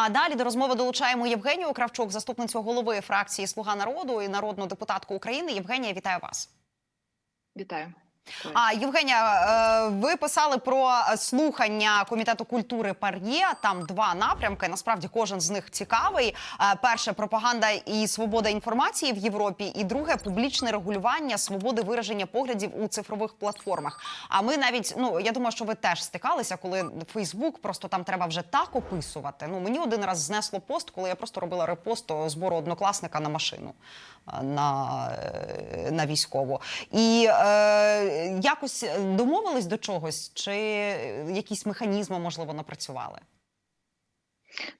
А далі до розмови долучаємо Євгенію Кравчук, заступницю голови фракції Слуга народу і народну депутатку України. Євгенія, вітаю вас. Вітаю. А Євгенія, е, ви писали про слухання комітету культури Пар'є. Там два напрямки. Насправді кожен з них цікавий. Е, Перше пропаганда і свобода інформації в Європі, і друге публічне регулювання свободи вираження поглядів у цифрових платформах. А ми навіть ну я думаю, що ви теж стикалися, коли Фейсбук просто там треба вже так описувати. Ну мені один раз знесло пост, коли я просто робила репост збору однокласника на машину е, на, на військову. І е, якось домовились до чогось, чи якісь механізми можливо напрацювали?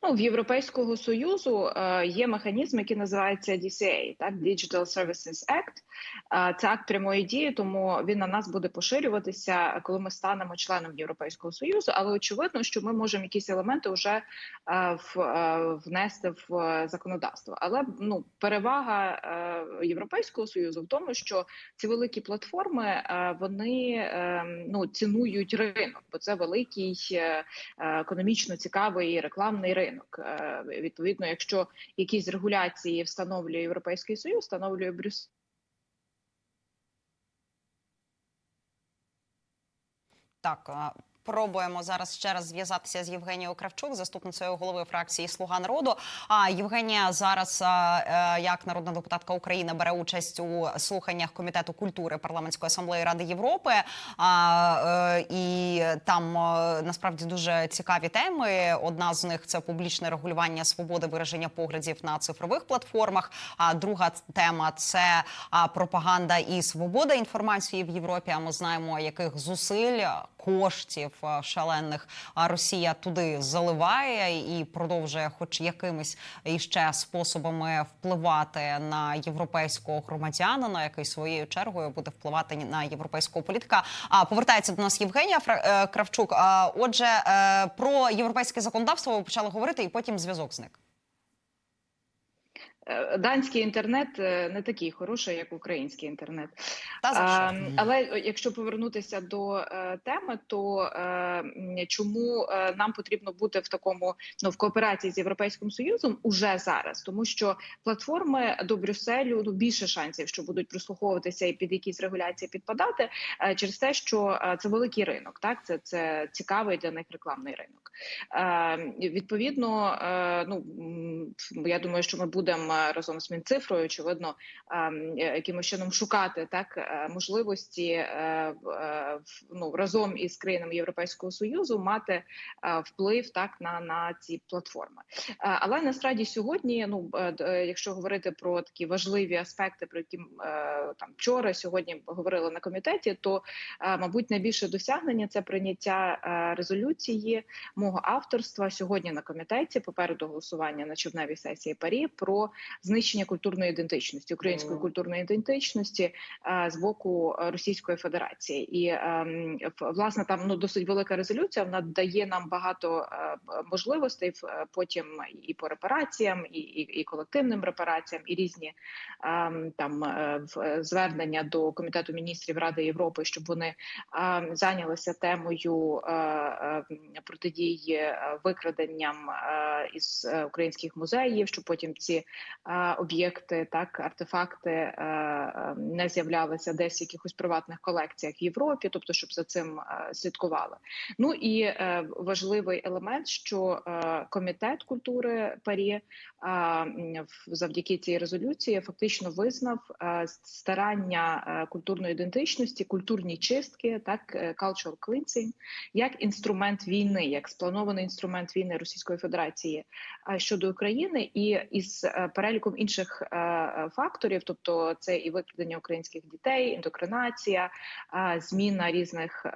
Ну, в Європейського союзу е, є механізм, який називається DCA, так Digital Services Act. Е, це акт прямої дії, тому він на нас буде поширюватися, коли ми станемо членом Європейського союзу. Але очевидно, що ми можемо якісь елементи вже е, в, е, внести в е, законодавство. Але ну перевага е, Європейського союзу в тому, що ці великі платформи е, вони е, ну цінують ринок, бо це великий е, е, економічно цікавий рекламний ринок. Е, Відповідно, якщо якісь регуляції встановлює Європейський Союз, встановлює Брюссель. Так. А, Пробуємо зараз ще раз зв'язатися з Євгенією Кравчук, заступницею голови фракції Слуга народу. А Євгенія зараз, е, як народна депутатка України, бере участь у слуханнях комітету культури парламентської асамблеї Ради Європи. Е, і там е, насправді дуже цікаві теми. Одна з них це публічне регулювання свободи вираження поглядів на цифрових платформах. А друга тема це пропаганда і свобода інформації в Європі. А ми знаємо, яких зусиль коштів шалених а Росія туди заливає і продовжує, хоч якимись іще способами впливати на європейського громадянина, який своєю чергою буде впливати на європейського політика. А повертається до нас Євгенія е, Кравчук. Отже, е, про європейське законодавство ви почали говорити, і потім зв'язок зник. Е, Данський інтернет е, не такий хороший, як український інтернет. Та що? Ем, Але якщо повернутися до е, теми, то е, чому нам потрібно бути в такому ну в кооперації з європейським союзом уже зараз, тому що платформи до Брюсселю ну більше шансів, що будуть прислуховуватися і під якісь регуляції підпадати, через те, що це великий ринок, так це, це цікавий для них рекламний ринок. Е, відповідно, ну я думаю, що ми будемо разом з Мінцифрою, очевидно, ем, е, якимось чином шукати так е, можливості е, ну, разом із країнами Європейського союзу мати вплив так на, на ці платформи. Але насправді сьогодні, ну якщо говорити про такі важливі аспекти, про які там вчора, сьогодні говорили на комітеті, то мабуть найбільше досягнення це прийняття резолюції мого авторства сьогодні на комітеті. Попереду голосування на човневій сесії парі про знищення культурної ідентичності, української культурної ідентичності з боку Російської Федерації, і ем, власне там ну досить велика резолюція. Вона дає нам багато е, можливостей е, потім і по репараціям, і, і, і колективним репараціям, і різні ем, там е, звернення до комітету міністрів Ради Європи, щоб вони ем, зайнялися темою протидії викраденням із українських музеїв, щоб потім ці об'єкти, так артефакти е, е, не з'являлися десь в якихось приватних колекціях в Європі, тобто щоб за цим е, слідкували. Ну і важливий елемент, що комітет культури парі завдяки цій резолюції фактично визнав старання культурної ідентичності, культурні чистки, так cultural cleansing, як інструмент війни, як спланований інструмент війни Російської Федерації щодо України, і із переліком інших е, е, факторів, тобто це і викрадення українських дітей, індокринація, е, зміна різних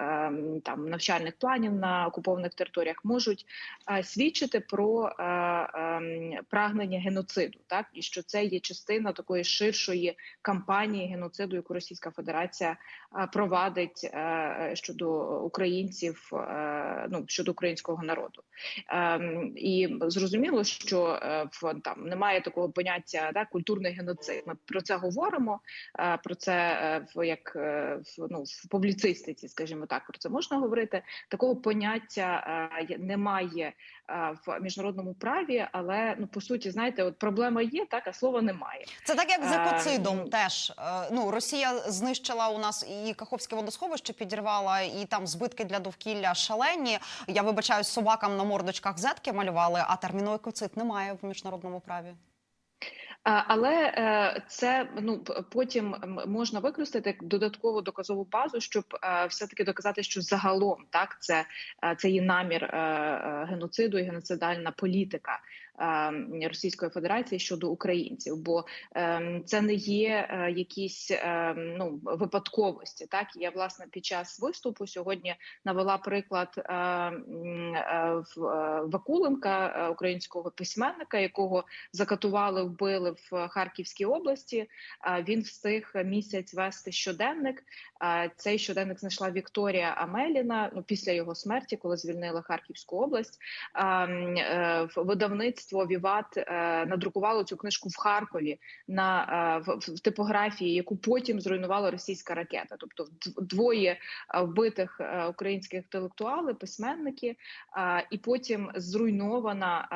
там навчальних планів на окупованих територіях, можуть свідчити про прагнення геноциду, так? І що це є частина такої ширшої кампанії геноциду, яку Російська Федерація провадить е, щодо українців, е, ну щодо українського народу. Ем, і зрозуміло, що е, в там немає такого поняття да, культурний геноцид. Ми про це говоримо. е, Про це е, в як е, в ну в публіцистиці, скажімо так, про це можна говорити. Такого поняття е, немає е, в міжнародному праві, але ну по суті, знаєте, от проблема є, так а слова немає. Це так, як з Е, екоцидом. Теж Е, ну Росія знищила у нас і Каховське водосховище, підірвала, і там збитки для довкілля шалені. Я вибачаюсь, собакам на мордочках зетки малювали, а терміну екоцид немає в міжнародному праві. Але е, це ну потім можна використати як додаткову доказову базу, щоб е, все-таки доказати, що загалом так це, е, це є намір геноциду і геноцидальна політика Російської Федерації щодо українців, бо е, це не є е, якісь е, ну випадковості. Так я власне під час виступу сьогодні навела приклад е, Вакуленка, е, українського письменника, якого закатували, вбили в Харківській області. Він встиг місяць вести щоденник. Цей щоденник знайшла Вікторія Амеліна. Ну після його смерті, коли звільнили Харківську область. А, м, е, в- Видавництво Віват е, надрукувало цю книжку в Харкові на е, в, в типографії, яку потім зруйнувала російська ракета. Тобто двоє е, вбитих е, українських інтелектуали, письменники, і потім зруйнована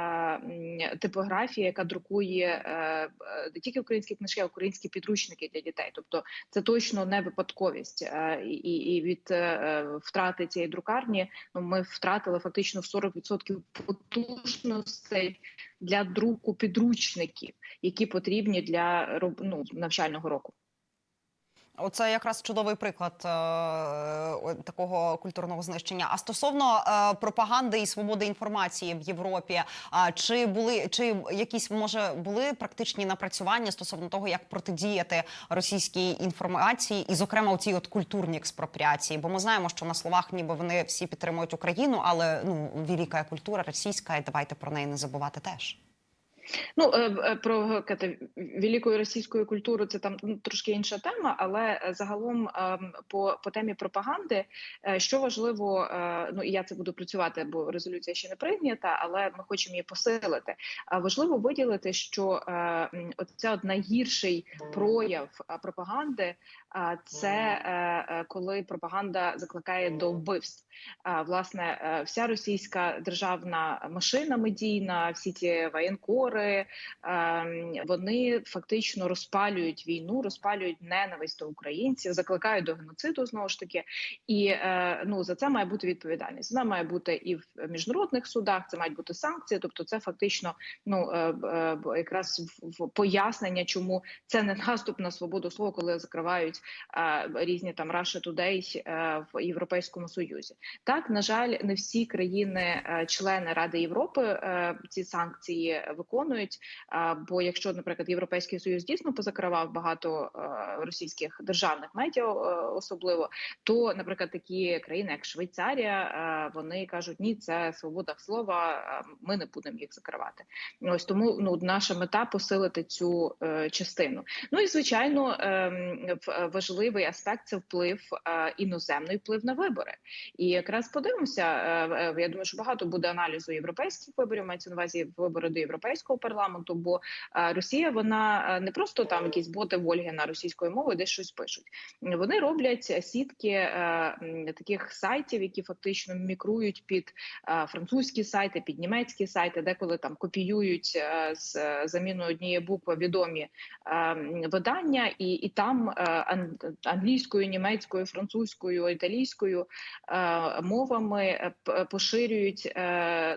типографія, яка друкує е, е, не тільки українські книжки, а українські підручники для дітей. Тобто це точно не випадковість. Е, І, від втрати цієї друкарні ну ми втратили фактично в 40% потужностей для друку підручників, які потрібні для ну, навчального року. Оце якраз чудовий приклад е, такого культурного знищення. А стосовно е, пропаганди і свободи інформації в Європі, а чи були чи якісь може були практичні напрацювання стосовно того, як протидіяти російській інформації, і, зокрема, у цій от культурній експропріації? Бо ми знаємо, що на словах ніби вони всі підтримують Україну, але ну велика культура російська, і давайте про неї не забувати теж. Ну е, е, про кате, великої російської культури це там ну, трошки інша тема, але е, загалом ем, по, по темі пропаганди, що важливо, ну і я це буду працювати, бо резолюція ще не прийнята, але ми хочемо її посилити. А важливо виділити, що от найгірший прояв пропаганди, це коли пропаганда закликає до вбивств. Власне, вся російська державна машина медійна, всі ці воєнкори, ем, вони фактично розпалюють війну, розпалюють ненависть до українців, закликають до геноциду знову ж таки. І е, ну за це має бути відповідальність. Вона має бути і в міжнародних судах, це мають бути санкції. Тобто, це фактично ну е, е, якраз в, пояснення, чому це не наступ на свободу слова, коли закривають різні там Russia Today в Європейському Союзі. Так, на жаль, не всі країни-члени Ради Європи ці санкції виконують. А, Бо якщо, наприклад, Європейський Союз дійсно позакривав багато е, російських державних медіа, е, особливо, то, наприклад, такі країни, як Швейцарія, е, вони кажуть, ні, це свобода слова, ми не будемо їх закривати. Ось тому ну наша мета посилити цю частину. Ну і звичайно, ем, важливий аспект це вплив іноземний вплив на вибори. І якраз подивимося. Я думаю, що багато буде аналізу європейських виборів. Мається на увазі вибори до європейського парламенту. Бо е, Росія вона е, не просто там якісь боти Вольги на російською мовою, десь щось пишуть. Вони роблять сітки е, таких сайтів, які фактично мікрують під французькі сайти, під німецькі сайти, деколи там копіюють з заміною однієї букви відомі видання, і, і там англійською, німецькою, французькою, італійською мовами поширюють.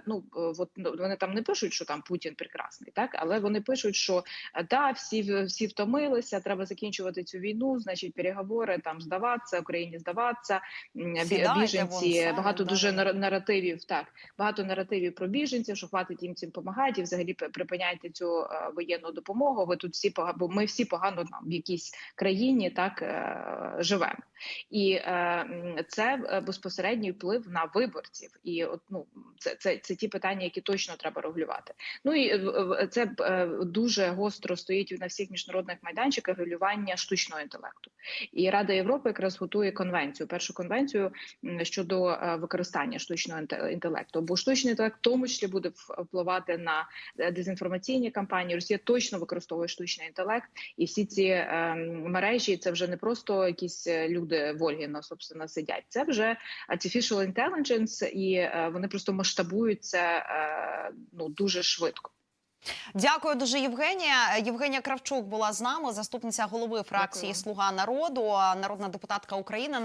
Ну от ну, вони там не пишуть, що там Путін прекрасний. Прекрасний. Так, але вони пишуть, що е, да, всі всі втомилися, треба закінчувати цю війну. Значить, переговори там здаватися, Україні здаватися. Сідайте, вон, біженці сядемо, багато да, дуже наративів. Так багато наративів про біженців, що хватить їм цим допомагати, і взагалі припиняйте цю е, воєнну допомогу. Ви тут всі бо ми всі погано там в якійсь країні так е, живемо. І е, це е, безпосередній вплив на виборців. І от ну це, це, це ті питання, які точно треба регулювати. Ну і е, це е, дуже гостро стоїть на всіх міжнародних майданчиках регулювання штучного інтелекту. І Рада Європи якраз готує конвенцію, першу конвенцію щодо використання штучного інтелекту. Бо штучний інтелект в тому числі буде впливати на дезінформаційні кампанії. Росія точно використовує штучний інтелект, і всі ці е, мережі це вже не просто якісь е, люди Вольгіна, собственно, сидять. Це вже artificial intelligence, і е, вони просто масштабуються е, ну дуже швидко. Дякую дуже, Євгенія. Євгенія Кравчук була з нами, заступниця голови фракції Дякую. Слуга народу, народна депутатка України.